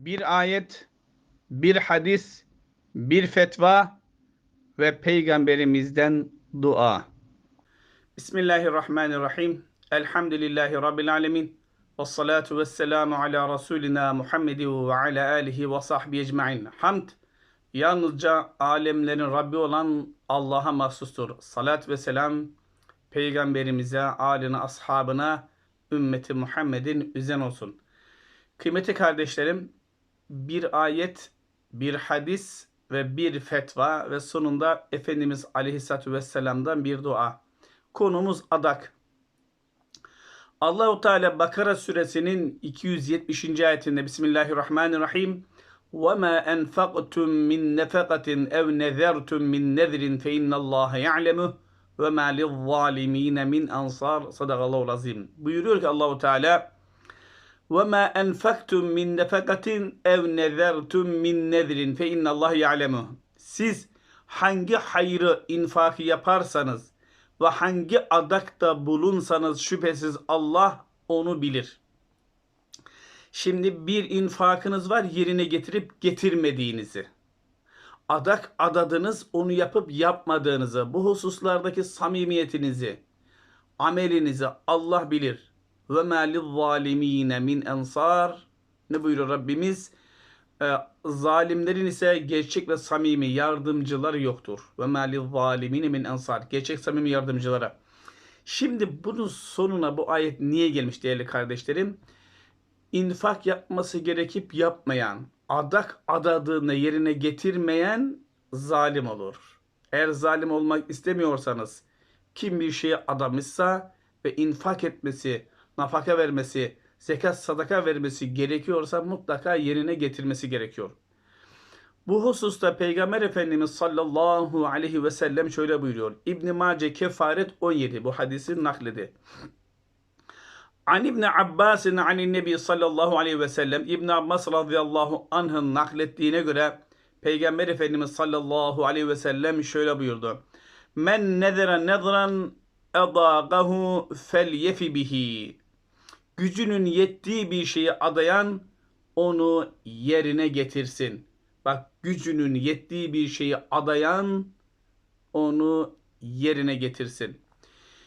bir ayet, bir hadis, bir fetva ve peygamberimizden dua. Bismillahirrahmanirrahim. Elhamdülillahi Rabbil alemin. Ve salatu ve selamu ala Resulina Muhammedi ve ala alihi ve sahbihi ecmain. Hamd yalnızca alemlerin Rabbi olan Allah'a mahsustur. Salat ve selam peygamberimize, aline, ashabına, ümmeti Muhammed'in üzen olsun. Kıymetli kardeşlerim, bir ayet, bir hadis ve bir fetva ve sonunda Efendimiz Aleyhisselatü Vesselam'dan bir dua. Konumuz adak. Allahu Teala Bakara suresinin 270. ayetinde Bismillahirrahmanirrahim. وَمَا أَنْفَقْتُم مِّن نَفَقَةٍ اَوْ نَذَرْتُم مِّن نَذْرٍ فَاِنَّ اللّٰهَ يَعْلَمُهُ وَمَا لِلظَّالِم۪ينَ مِنْ أَنْصَارٍ Sadakallahu azim. Buyuruyor ki Allahu Teala ve ma enfaktum min nefakatin ev nezertum min nezrin fe innallah. Siz hangi hayrı infakı yaparsanız ve hangi adakta bulunsanız şüphesiz Allah onu bilir. Şimdi bir infakınız var yerine getirip getirmediğinizi. Adak adadınız onu yapıp yapmadığınızı, bu hususlardaki samimiyetinizi, amelinizi Allah bilir ve ma lizzalimine min ensar. Ne buyuruyor Rabbimiz? Ee, zalimlerin ise gerçek ve samimi yardımcıları yoktur. Ve ma lizzalimine min ensar. Gerçek samimi yardımcılara. Şimdi bunun sonuna bu ayet niye gelmiş değerli kardeşlerim? infak yapması gerekip yapmayan, adak adadığını yerine getirmeyen zalim olur. Eğer zalim olmak istemiyorsanız kim bir şeye adamışsa ve infak etmesi, nafaka vermesi, zekat sadaka vermesi gerekiyorsa mutlaka yerine getirmesi gerekiyor. Bu hususta Peygamber Efendimiz sallallahu aleyhi ve sellem şöyle buyuruyor. İbn Mace Kefaret 17 bu hadisi nakledi. An İbn Abbas'ın anin Nebi sallallahu aleyhi ve sellem İbn Abbas radıyallahu anh'ın naklettiğine göre Peygamber Efendimiz sallallahu aleyhi ve sellem şöyle buyurdu. Men nezere nezran edagahu fel yefi bihi. Gücünün yettiği bir şeyi adayan onu yerine getirsin. Bak gücünün yettiği bir şeyi adayan onu yerine getirsin.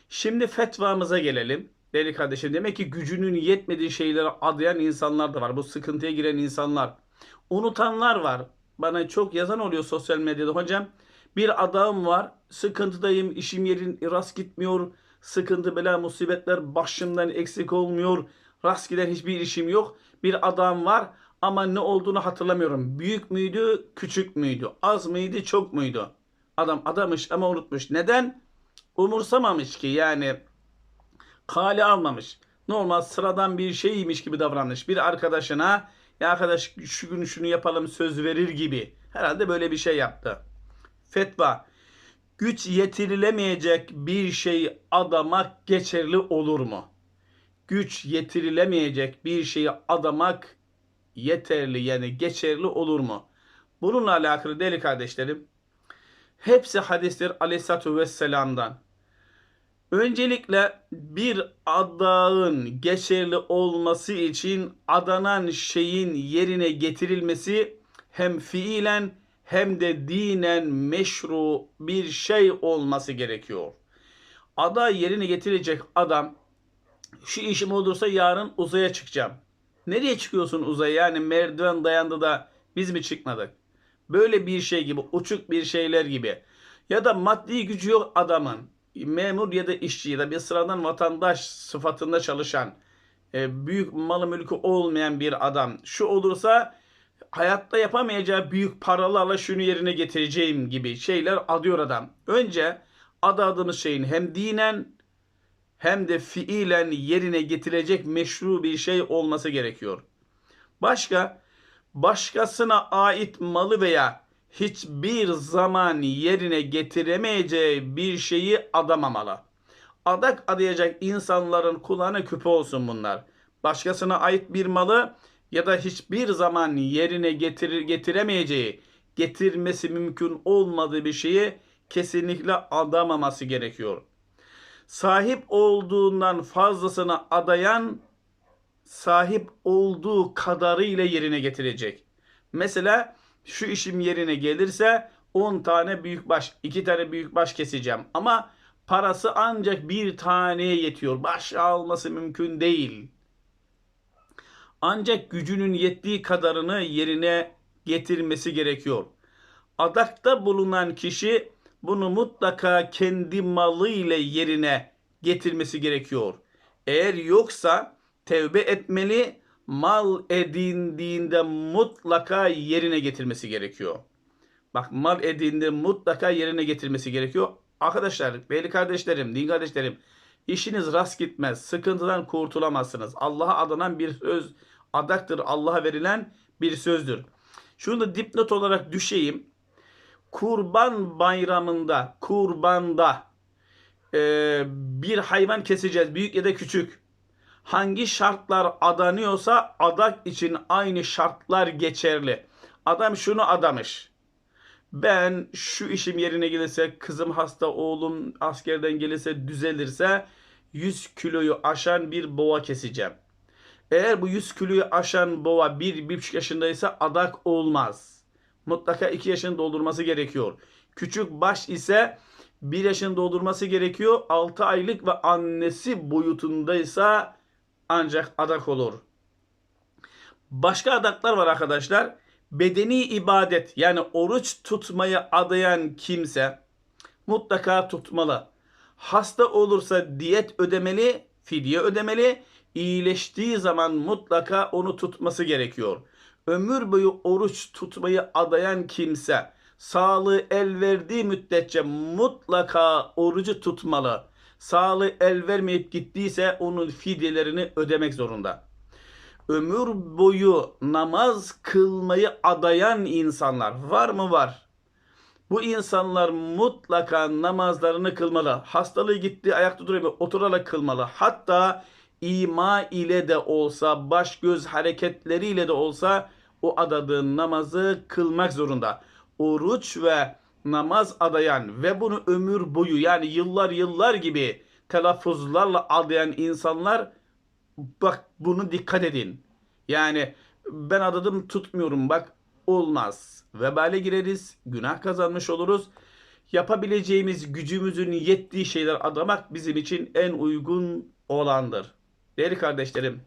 Şimdi fetvamıza gelelim. Değerli kardeşim demek ki gücünün yetmediği şeyleri adayan insanlar da var. Bu sıkıntıya giren insanlar. Unutanlar var. Bana çok yazan oluyor sosyal medyada. Hocam bir adam var. Sıkıntıdayım. işim yerin rast gitmiyor. Sıkıntı bela musibetler başımdan eksik olmuyor. Rast giden hiçbir işim yok. Bir adam var ama ne olduğunu hatırlamıyorum. Büyük müydü, küçük müydü? Az mıydı, çok muydu? Adam adamış ama unutmuş. Neden? Umursamamış ki yani kale almamış. Normal sıradan bir şeymiş gibi davranmış. Bir arkadaşına ya arkadaş şu gün şunu yapalım söz verir gibi. Herhalde böyle bir şey yaptı. Fetva. Güç yetirilemeyecek bir şey adamak geçerli olur mu? Güç yetirilemeyecek bir şeyi adamak yeterli yani geçerli olur mu? Bununla alakalı değerli kardeşlerim hepsi hadisler aleyhissalatü vesselam'dan. Öncelikle bir adağın geçerli olması için adanan şeyin yerine getirilmesi hem fiilen hem de dinen meşru bir şey olması gerekiyor. Ada yerine getirecek adam şu işim olursa yarın uzaya çıkacağım. Nereye çıkıyorsun uzaya? Yani merdiven dayandı da biz mi çıkmadık? Böyle bir şey gibi, uçuk bir şeyler gibi. Ya da maddi gücü yok adamın memur ya da işçi ya da bir sıradan vatandaş sıfatında çalışan e, büyük malı mülkü olmayan bir adam şu olursa hayatta yapamayacağı büyük paralarla şunu yerine getireceğim gibi şeyler adıyor adam. Önce adadığımız şeyin hem dinen hem de fiilen yerine getirecek meşru bir şey olması gerekiyor. Başka başkasına ait malı veya hiçbir zaman yerine getiremeyeceği bir şeyi adamamalı. Adak adayacak insanların kulağına küpe olsun bunlar. Başkasına ait bir malı ya da hiçbir zaman yerine getirir, getiremeyeceği, getirmesi mümkün olmadığı bir şeyi kesinlikle adamaması gerekiyor. Sahip olduğundan fazlasını adayan sahip olduğu kadarıyla yerine getirecek. Mesela şu işim yerine gelirse 10 tane büyükbaş, 2 tane büyükbaş keseceğim. Ama parası ancak bir taneye yetiyor. Baş alması mümkün değil. Ancak gücünün yettiği kadarını yerine getirmesi gerekiyor. Adakta bulunan kişi bunu mutlaka kendi malı ile yerine getirmesi gerekiyor. Eğer yoksa tevbe etmeli, mal edindiğinde mutlaka yerine getirmesi gerekiyor. Bak mal edindiğinde mutlaka yerine getirmesi gerekiyor. Arkadaşlar, değerli kardeşlerim, din kardeşlerim, işiniz rast gitmez. Sıkıntıdan kurtulamazsınız. Allah'a adanan bir söz, adaktır. Allah'a verilen bir sözdür. Şunu da dipnot olarak düşeyim. Kurban bayramında, kurbanda e, bir hayvan keseceğiz. Büyük ya da küçük. Hangi şartlar adanıyorsa adak için aynı şartlar geçerli. Adam şunu adamış. Ben şu işim yerine gelirse, kızım hasta, oğlum askerden gelirse, düzelirse 100 kiloyu aşan bir boğa keseceğim. Eğer bu 100 kiloyu aşan boğa 1-1,5 yaşındaysa adak olmaz. Mutlaka 2 yaşını doldurması gerekiyor. Küçük baş ise 1 yaşını doldurması gerekiyor. 6 aylık ve annesi boyutundaysa ancak adak olur. Başka adaklar var arkadaşlar. Bedeni ibadet yani oruç tutmayı adayan kimse mutlaka tutmalı. Hasta olursa diyet ödemeli, fidye ödemeli. İyileştiği zaman mutlaka onu tutması gerekiyor. Ömür boyu oruç tutmayı adayan kimse sağlığı el verdiği müddetçe mutlaka orucu tutmalı. Sağlığı el vermeyip gittiyse onun fidyelerini ödemek zorunda. Ömür boyu namaz kılmayı adayan insanlar var mı var? Bu insanlar mutlaka namazlarını kılmalı. Hastalığı gitti ayakta duramıyor oturarak kılmalı. Hatta ima ile de olsa baş göz hareketleriyle de olsa o adadığı namazı kılmak zorunda. Oruç ve namaz adayan ve bunu ömür boyu yani yıllar yıllar gibi telaffuzlarla adayan insanlar bak bunu dikkat edin. Yani ben adadım tutmuyorum bak olmaz. Vebale gireriz, günah kazanmış oluruz. Yapabileceğimiz gücümüzün yettiği şeyler adamak bizim için en uygun olandır. Değerli kardeşlerim,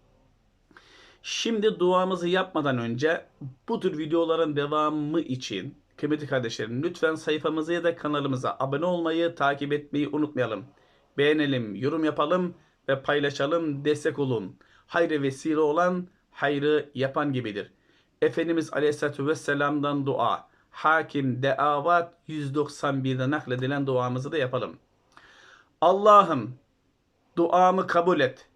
şimdi duamızı yapmadan önce bu tür videoların devamı için kıymetli kardeşlerim lütfen sayfamıza ya da kanalımıza abone olmayı, takip etmeyi unutmayalım. Beğenelim, yorum yapalım ve paylaşalım, destek olun. Hayra vesile olan hayrı yapan gibidir. Efendimiz Aleyhisselatü Vesselam'dan dua. Hakim Deavat 191'de nakledilen duamızı da yapalım. Allah'ım duamı kabul et.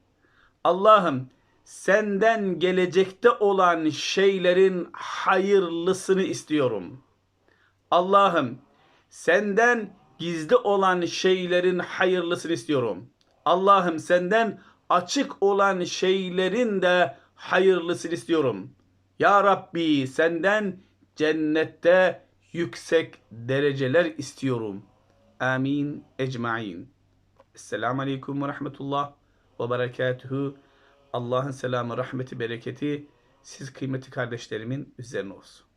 Allah'ım senden gelecekte olan şeylerin hayırlısını istiyorum. Allah'ım senden gizli olan şeylerin hayırlısını istiyorum. Allah'ım senden açık olan şeylerin de hayırlısını istiyorum. Ya Rabbi senden cennette yüksek dereceler istiyorum. Amin ecmain. Esselamu Aleyküm ve Rahmetullah ve Berekatuhu. Allah'ın selamı, rahmeti, bereketi siz kıymetli kardeşlerimin üzerine olsun.